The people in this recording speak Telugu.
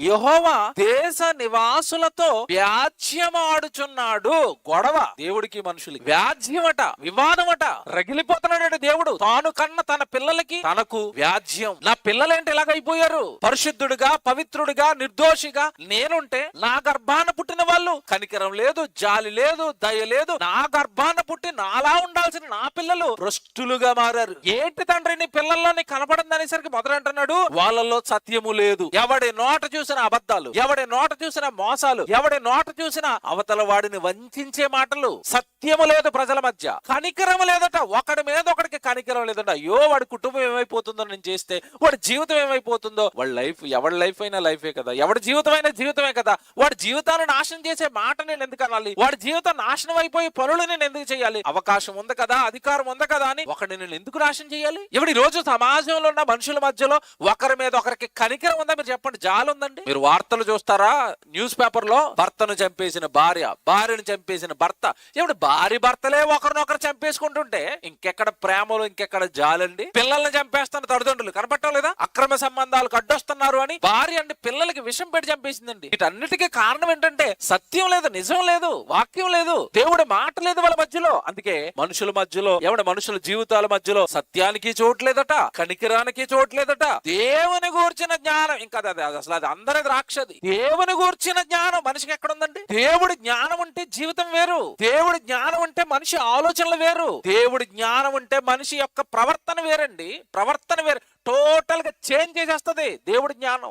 యహోవా దేశ నివాసులతో వ్యాజ్యమాడుచున్నాడు. గొడవ దేవుడికి మనుషులకి. వ్యాజ్యమట వివాదమట రగిలిపోతున్నాడు దేవుడు. తాను కన్న తన పిల్లలకి తనకు వ్యాజ్యం. నా పిల్లలేంటి ఇలాగైపోయారు? పరిశుద్ధుడిగా పవిత్రుడిగా నిర్దోషిగా నేనుంటే నా గర్భాన పుట్టిన వాళ్ళు కనికరం లేదు జాలి లేదు దయ లేదు. నా గర్భాన పుట్టి నాలా ఉండాల్సిన నా పిల్లలు భ్రష్టులుగా మారారు. ఏంటి తండ్రి నీ పిల్లల్లో కనపడింది అనేసరికి మొదలంటున్నాడు? వాళ్ళలో సత్యము లేదు. ఎవడి నోట చూసి చూసిన అబద్ధాలు ఎవడి నోట చూసిన మోసాలు ఎవడి నోట చూసిన అవతల వాడిని వంచే మాటలు సత్యము లేదు ప్రజల మధ్య. కనికరం లేదట. ఒకడి మీద ఒకడికి కనికరం లేదట. అయ్యో వాడి కుటుంబం ఏమైపోతుందో నేను చేస్తే వాడి జీవితం ఏమైపోతుందో. వాడి లైఫ్ ఎవడి లైఫ్ అయినా లైఫే కదా. ఎవడి జీవితం అయినా జీవితమే కదా. వాడి జీవితాన్ని నాశనం చేసే మాట నేను ఎందుకు అనాలి? వాడి జీవితం నాశనం అయిపోయి పనులు నేను ఎందుకు చేయాలి? అవకాశం ఉంది కదా అధికారం ఉంది కదా అని ఒకటి నేను ఎందుకు నాశనం చేయాలి? ఇప్పుడు రోజు సమాజంలో ఉన్న మనుషుల మధ్యలో ఒకరి మీద ఒకరికి కనికరం ఉందా? మీరు చెప్పండి. జాలు ఉందండి? మీరు వార్తలు చూస్తారా? న్యూస్ పేపర్లో భర్తను చంపేసిన భార్య భార్యను చంపేసిన భర్త. ఇప్పుడు భార్య భర్తలే ఒకరినొకరు చంపేసుకుంటుంటే ఇంకెక్కడ ప్రేమలు ఇంకెక్కడ జాలండి? పిల్లల్ని చంపేస్తున్న తల్లిదండ్రులు కనపడటం లేదా? అక్రమ సంబంధాలకు అడ్డొస్తున్నారు అని భార్య అండి పిల్లలకి విషం పెట్టి చంపేసిందండి. వీటన్నిటికీ కారణం ఏంటంటే సత్యం లేదు నిజం లేదు వాక్యం లేదు దేవుడి మాట లేదు వాళ్ళ మధ్యలో. అందుకే మనుషుల మధ్యలో ఎవడ మనుషుల జీవితాల మధ్యలో సత్యానికి చోట్లేదట కనికరానికి చోట్లేదట దేవుని గూర్చిన జ్ఞానం. ఇంకా అది- అసలు అది అందరి ద్రాక్షది దేవుని గూర్చిన జ్ఞానం మనిషికి ఎక్కడ ఉందండి? దేవుడి జ్ఞానం ఉంటే జీవితం వేరు. దేవుడి జ్ఞానం జ్ఞానం ఉంటే మనిషి ఆలోచనలు వేరు. దేవుడి జ్ఞానం ఉంటే మనిషి యొక్క ప్రవర్తన వేరండి. ప్రవర్తన వేరు. టోటల్గా చేంజ్ చేసేస్తుంది దేవుడి జ్ఞానం.